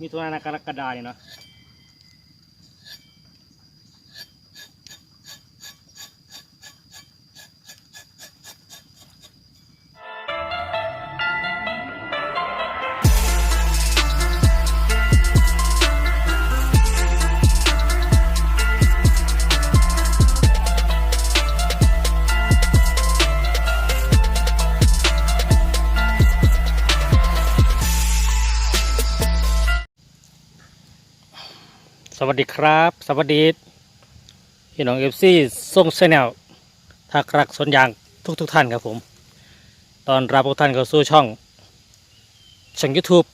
มีตัวานากรกฎาเนี่ยเนาะ สวัสดีครับ สวัสดีพี่น้องเอฟซีส่งชแนลทักรักสนยางทุกทุกท่านครับผม ตอนรับทุกท่านเข้าสู่ช่อง ช่อง YouTube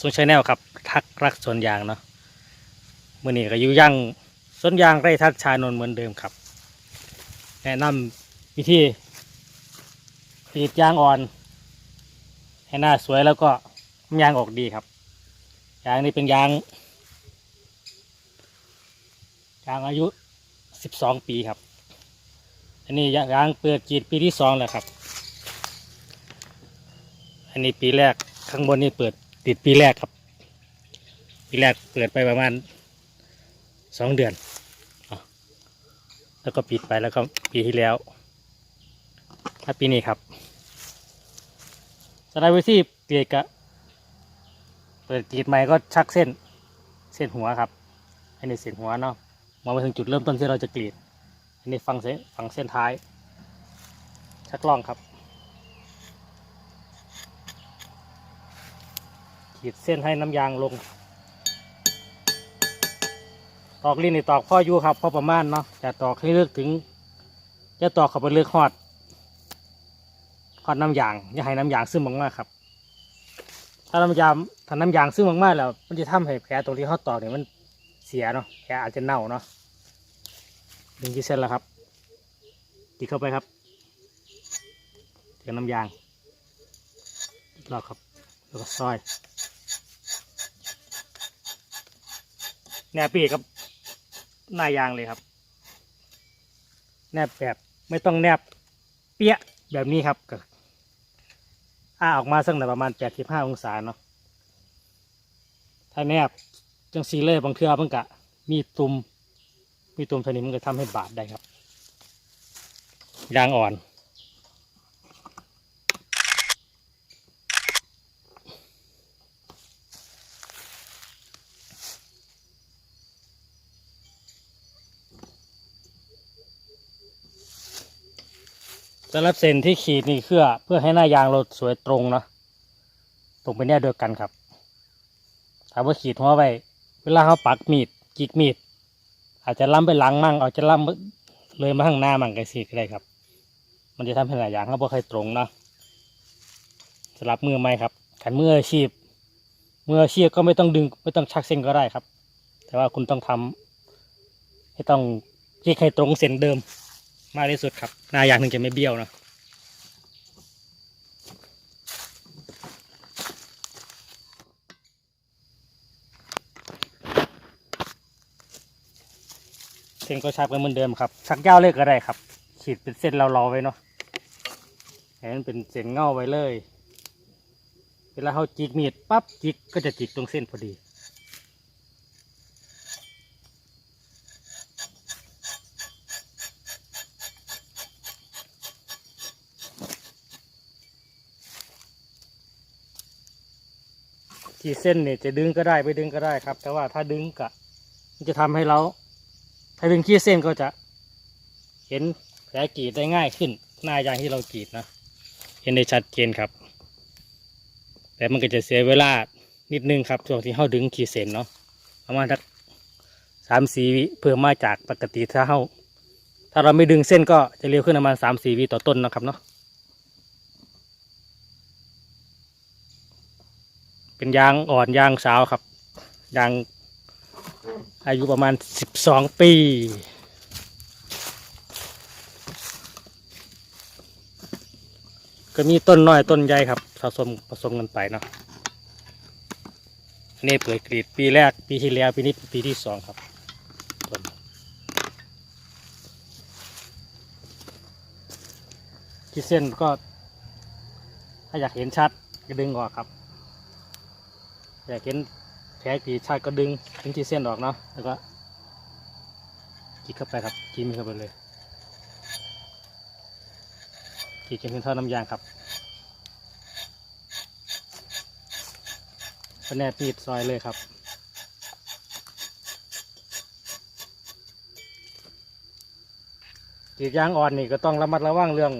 ส่งชแนลครับทักรักสนยางเนาะมื่อนี้ก็อยู่ยังสนยางไร่ทัดชานนเหมือนเดิมครับ แนะนำวิธีกรีดยางอ่อน ให้หน้าสวยแล้วก็ยางออกดีครับยางนี้เป็นยาง ยางอายุ12ปีครับ อันนี้ยางเปิดจีดปีที่สองแล้วครับ อันนี้ปีแรกข้างบนนี่เปิดติดปีแรกครับ ปีแรกเปิดไปประมาณสองเดือน แล้วก็ปิดไปแล้วก็ปีที่แล้ว ถ้าปีนี้ครับสไลด์ว้ที่เปียกะเปิดกีดใหม่ก็ชักเส้น เส้นหัวครับ อันนี้เส้นหัวเนาะ มองไปถึงจุดเริ่มต้นที่เราจะกรีด อันนี้ฟังเส้นฟังเส้นท้าย ชักล่องครับ ขีดเส้นให้น้ำยางลง ตอกลิ้นนี่ตอกพ่ออยู่ครับพอประมาณเนาะจะตอกให้เลือกถึง จะตอกเข้าไปเลือกฮอดฮอดน้ำยางอย่าให้น้ำยางซึมมากๆครับถ้าน้ำยางถ้าน้ำยางซึมมากๆแล้วมันจะทำให้แผลตรงที่เขาตอกเนี่ยมัน เสียเนาะแผลอาจจะเน่าเนาะดึงที่เส้นแล้วครับติดเข้าไปครับเถึงน้ำยางอีกรอบครับแล้วก็ซอยแนบปีกกับหน้ายางเลยครับ แนบแบบไม่ต้องแนบเปี้ยแบบนี้ครับก็อ้าออกมาสักหน่อยประมาณแปดสิบห้าองศาเนาะถ้าแนบ จังซีเลยบางเทือมันกะ มีตุ่มมีตุ่มสนิมมันก็ทำให้บาดได้ครับยางอ่อน สำหรับเส้นที่ขีดนี่เพื่อเพื่อให้หน้ายางเราสวยตรงเนาะตรงไปเนี่ยเดียวกันครับถามว่าขีดหัวไว้ เวลาเขาปักมีดจิกมีด อาจจะล้ำไปหลังมั่งอาจจะล้ำเลยมาข้างหน้ามั่งไกสิก็ได้ครับ มันจะทำให้หลายอย่างเขาบ่ค่อยตรงเนาะสำหรับมือไหมครับขันมืออาชีพมืออาชีพก็ไม่ต้องดึงไม่ต้องชักเส้นก็ได้ครับ แต่ว่าคุณต้องทำให้ต้องจิกให้ตรงเส้นเดิมมากที่สุดครับหน้าอย่างหนึ่งจะไม่เบี้ยวเนาะ ส้นก็ชักไปเหมือนเดิมครับ ชักยาวเลยก็ได้ครับ ขีดเป็นเส้นเรารอๆไว้เนาะให้มันเป็นเส้นเงาไว้เลย เวลาเขาจิกมีดปั๊บจิกก็จะจิกตรงเส้นพอดีที่เส้นเนี่ยจะดึงก็ได้ไม่ดึงก็ได้ครับ แต่ว่าถ้าดึงกะมันจะทำให้เรา ถ้าดึงขี้เส้นก็จะ เห็นแผลกรีดได้ง่ายขึ้น หน้ายางที่เรากรีดนะ เห็นได้ชัดเจนครับ แต่มันก็จะเสียเวลานิดนึงครับช่วงที่เราดึงขีดเส้นเนาะประมาณสักสามสี่วิเพิ่มมาจากปกติถ้าเราถ้าเราไม่ดึงเส้นก็จะเร็วขึ้นประมาณสามสี่วิต่อต้นนะครับเนาะเป็นยางอ่อนยางสาวครับยาง อายุประมาณสิบสองปี ก็มีต้นน้อยต้นใหญ่ครับผสมผสมกันไปเนาะอันนี้เปิดกรีดปีแรกปีที่แล้วปีนี้ปีที่สองครับต้นที่เส้นก็ ถ้าอยากเห็นชัดก็ดึงออกครับ อยากเห็น แผลกี่ชาติก็ดึงดึงที่เส้นออกเนาะแล้วก็กินเข้าไปครับกินเข้าไปเลยกินจนเป็นท่อน้ำยางครับก็แนบมีดซอยเลยครับกรีดยางอ่อนนี่ก็ต้องระมัดระวังเรื่อง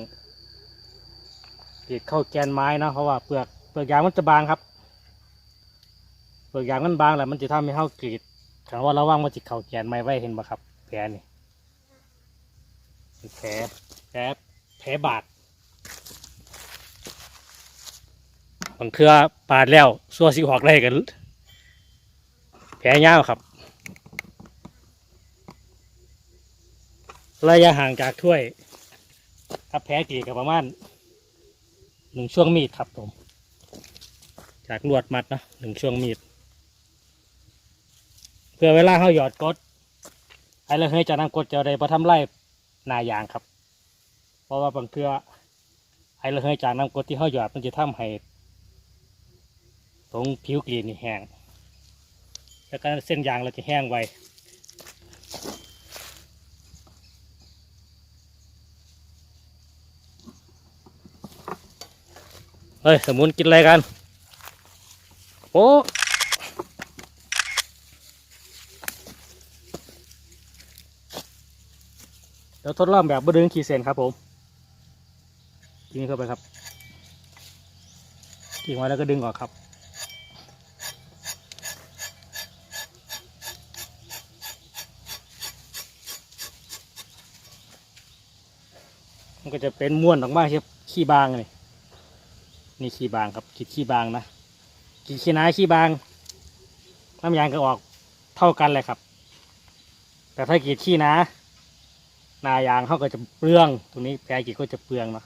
กรีดเข้าแกนไม้นะเพราะว่าเปลือกเปลือกยางมันจะบางครับ เปลือกยางมันบางแหละมันจะทำให้เข้ากรีดถามว่าระวังมันจะเข้าแกนไม้ไว้เห็นปะครับ แผลนี่แผลแผลแผลบาดบางเครือปาดแล้วซัวสิออกได้กันแผลยาวครับ ระยะห่างจากถ้วยครับแพ้กี่กับประมาณหนึ่งช่วงมีดครับผม จากลวดมัดนะหนึ่งช่วงมีด พื่อเวลาเขาหยอดกดไอ้เราให้จากนั้นกดจะได้ประทำไรหนายางครับ เพราะว่าบางเทื่อไอ้เราให้จากน้ำกดที่เขาหยอดมันจะทำให้ตรงผิวกรีนแห้งแล้วก็เส้นยางเราจะแห้งไวเฮ้ยสมุนกินอะไรกันโอ้ เดี๋ยวทดลองแบบบดึงขีดเส้นครับผมกินเข้าไปครับกินไว้แล้วก็ดึงออกครับ มันก็จะเป็นม้วนออกมาครับขี้บางนี่นี่ขี้บางครับขีดขี้บางนะขีดขี้น้าขี้บางน้ำยางก็ออกเท่ากันเลยครับ แต่ถ้าขีดขี้น้า นายางเขาก็จะเปลือง ตรงนี้แปรขีดก็จะเปลืองเนาะ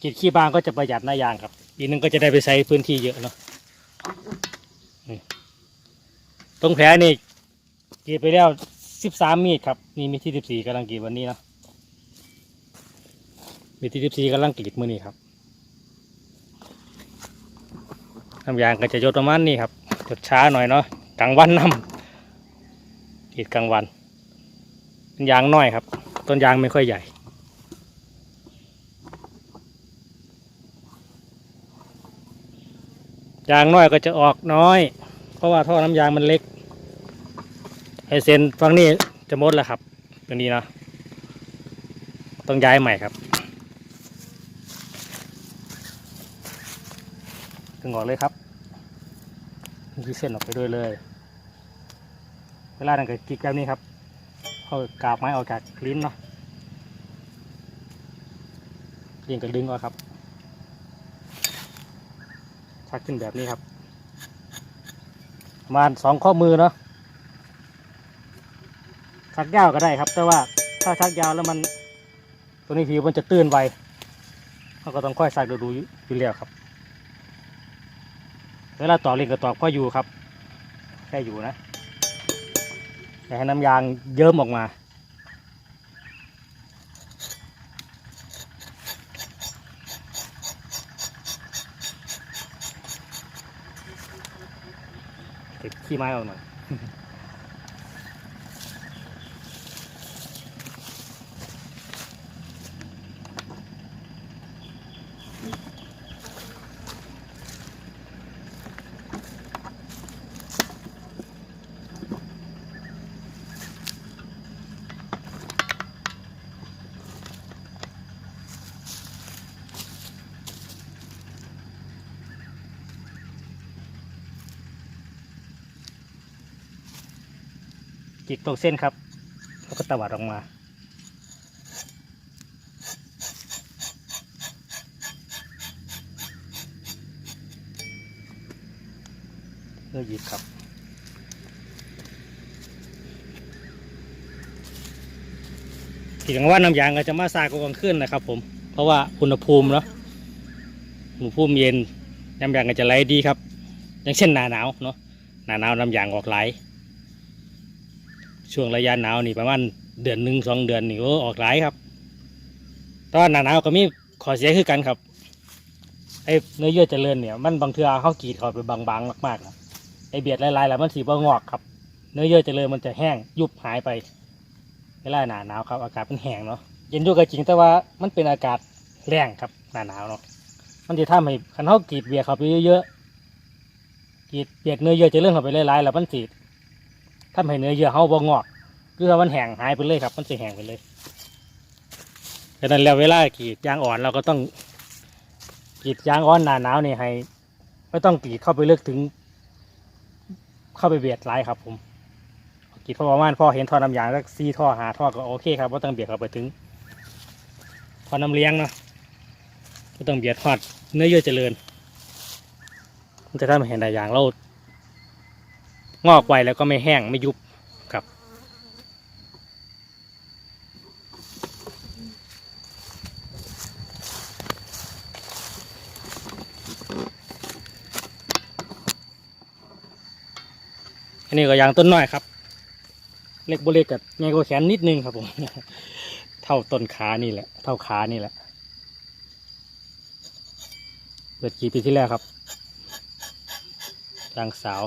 ขีดขี้บางก็จะประหยัดนายางครับอีกนึงก็จะได้ไปใช้พื้นที่เยอะเนาะตรงแผลนี่กีดไปแล้วสิบสามมีดครับนี่มีที่สิบสี่กำลังกีดวันนี้เนาะมีที่สิบสี่กำลังกีดมือนี้ครับน้ำยางก็จะยดประมาณนี้ครับจดช้าหน่อยเนาะกลางวันน้ำกีดกลางวัน ยางน้อยครับ ต้นยางไม่ค่อยใหญ่ ยางน้อยก็จะออกน้อย เพราะว่าท่อน้ำยางมันเล็กไอเซนฝั่งนี้จะหมดแล้วครับตัวนี้นะต้องย้ายใหม่ครับถึงออกเลยครับมีเส้นออกไปด้วยเลย เวลานั่นก็กิกแบบนี้ครับ เอากาบไม้ออกจากลิ้นเนาะเรียงกับดึงออกครับ ชักขึ้นแบบนี้ครับ ประมาณสองข้อมือเนาะชักยาวก็ได้ครับ แต่ว่าถ้าชักยาวแล้วมันตัวนี้ผิวมันจะตื้นไวเราก็ต้องค่อยใส่ดูดูอยู่แล้วครับ เวลาต่อเล่นก็ต่อพ่ออยู่ครับ แค่อยู่นะ แต่ให้น้ำยางเยิ้มออกมา ติดขี้ไม้ออกหน่อย กตรงเส้นครับ แล้วก็ตวัดออกมาเพื่อหยิบครับทีกลางวันน้ำยางก็จะมาซากกลางคืนนะครับ ผม เพราะว่าอุณหภูมิเนาะอุณหภูมิเย็นน้ำยางก็จะไหลดีครับ อย่างเช่นหนาหนาวเนาะหนาหนาวน้ำยางออกไหล ช่วงระยะหนาวนี่ประมาณเดือนหนึ่งสองเดือนนี่ก็ออกหลายครับแตอนหนาหนาวก็มีขอเสียคือกันครับไอ้เนื้อเยื่อเจริญเนี่ยมันบางเทือเขากรีดเขาไปบางๆมากๆนะไอ้เบียดลายๆแล้วมันสีบ่งอกครับ เนื้อเยื่อเจริญมันจะแห้งยุบหายไปเวลาหนาหนาวครับ อากาศมันแห้งเนาะเย็นอยู่ก็จริงแต่ว่ามันเป็นอากาศแรงครับหนาหนาวเนาะมันจะทำให้คันเขากรีดเบียดเขาไปเยอะๆกรีดเบียดเนื้อเยื่อเจริญเขาไปหลายๆแล้วมันสี ทำให้เนื้อเยื่อเขาบ่งอกคือว่ามันแห้งหายไปเลยครับ มันจะแห้งไปเลยดังนั้นแล้วเวลากรีดยางอ่อนเราก็ต้องกรีดยางอ่อนหนาหนาวนี่ให้ไม่ต้องกรีดเข้าไปเลึกถึง เข้าไปเบียดไลายครับ ผมกรีดพอประมาณพอเห็นท่อน้ำยางสักซีท่อหาท่อก็โอเคครับว่าต้องเบียดเข้าไปถึงท่อน้ำเลี้ยงเนาะก็ต้องเบียดทอดเนื้อเยื่อเจริญมันจะทำให้เห็นได้อย่างเรา งอกไวแล้วก็ไม่แห้งไม่ยุบครับ อันนี้ก็ยางต้นน้อยครับ เล็กโบเล็กกับไงก็แขนนิดนึงครับผม เท่าต้นขานี่แหละ เท่าขานี่แหละเปิดกี่ปีที่แล้วครับยางสาว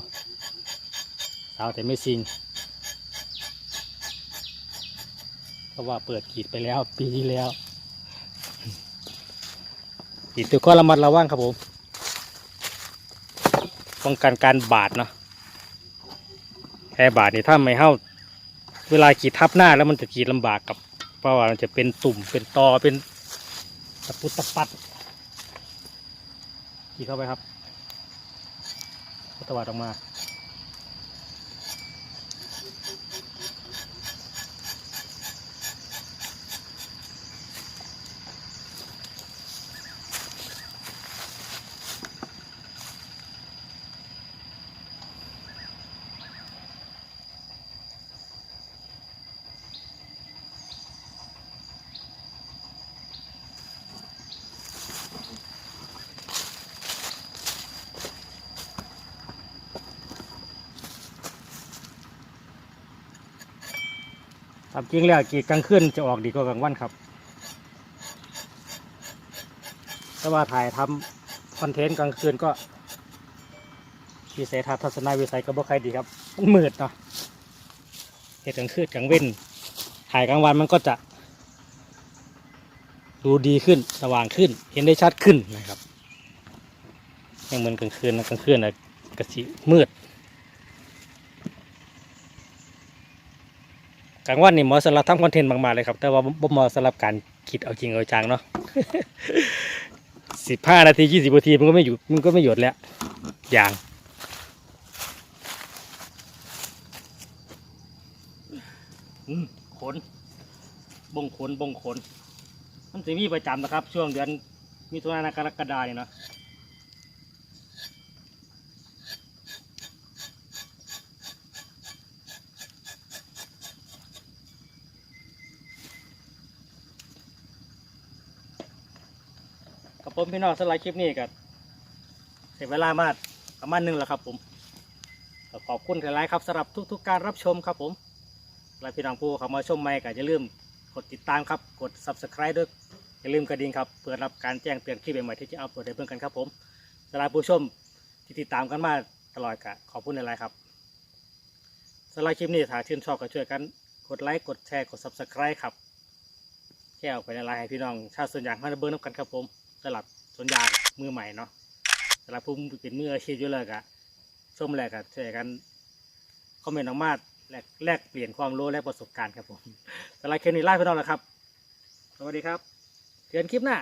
าวแต่ไม่ซิงเพราะว่าเปิดขีดไปแล้วปีที่แล้วขีดตัวก็ระมัดระวังครับผมป้องกันการบาดเนาะแพร่บาดนี่ถ้าไม่เข้าเวลาขีดทับหน้าแล้วมันจะขีดลำบากกับ เพราะว่ามันจะเป็นตุ่มเป็นตอเป็นตะปุตตะปัดขีดเข้าไปครับก็ตวัดออกมา ตามจริงแล้วกรีดกลางคืนจะออกดีกว่ากลางวันครับ แต่ว่าถ่ายทำคอนเทนต์กลางคืนก็วิสัยทัศน์ทัศนวิสัยก็บ่ใครดีครับ มันมืดเนาะเหตุกลางคืนกลางเว้น ถ่ายกลางวันมันก็จะ ดูดีขึ้นสว่างขึ้น เห็นได้ชัดขึ้นนะครับยังเหมือนกลางคืนนะกลางคืนนะกระสีมืด กลางวันนี่เหมาะสำหรับทำคอนเทนต์มากๆเลยครับ แต่ว่าบ่เหมาะสำหรับการคิดเอาจริงเอาจังเนาะสิบห้านาทียี่สิบนาทีมันก็ไม่หยุดมันก็ไม่หยุดแล้วอย่างขนบงขนบงขนมันจะมีประจำนะครับ ช่วงเดือนมิถุนายนกรกฎาเนี่ยเนาะ ผมพี่น้องสไลด์คลิปนี้กับเสียเวลามาประมาณหนึงแล้วครับผมขอบคุณหลายครับสำหรับทุก ๆ การรับชมครับผมและพี่น้องผู้เข้ามาชมใหม่ก็อย่าลืมกดติดตามครับกด subscribe ด้วยอย่าลืมกระดิ่งครับเพื่อรับการแจ้งเตือนคลิปใหม่ๆที่จะอัปโหลดให้เพื่อนกันครับผมสำหรับผู้ชมที่ติดตามกันมาตลอดก็ขอบคุณหลายครับสำหรับคลิปนี้ถ้าชื่นชอบก็ช่วยกันกดไลค์กดแชร์กด subscribe ครับแชร์ออกไปในไลน์ให้พี่น้องชาวส่วนอย่างมาเบิร์นกันครับผม สำหรับสวนยางมือใหม่เนาะสำหรับผู้เป็นมืออาชีพอยู่เลยกะชมแรกกะช่วยกันคอมเมนต์ออกมาแลกแลกเปลี่ยนความรู้และประสบการณ์ครับผมสำหรับเคสนี้ไล่พี่นอนแล้วครับ สวัสดีครับเจอกันคลิปหน้า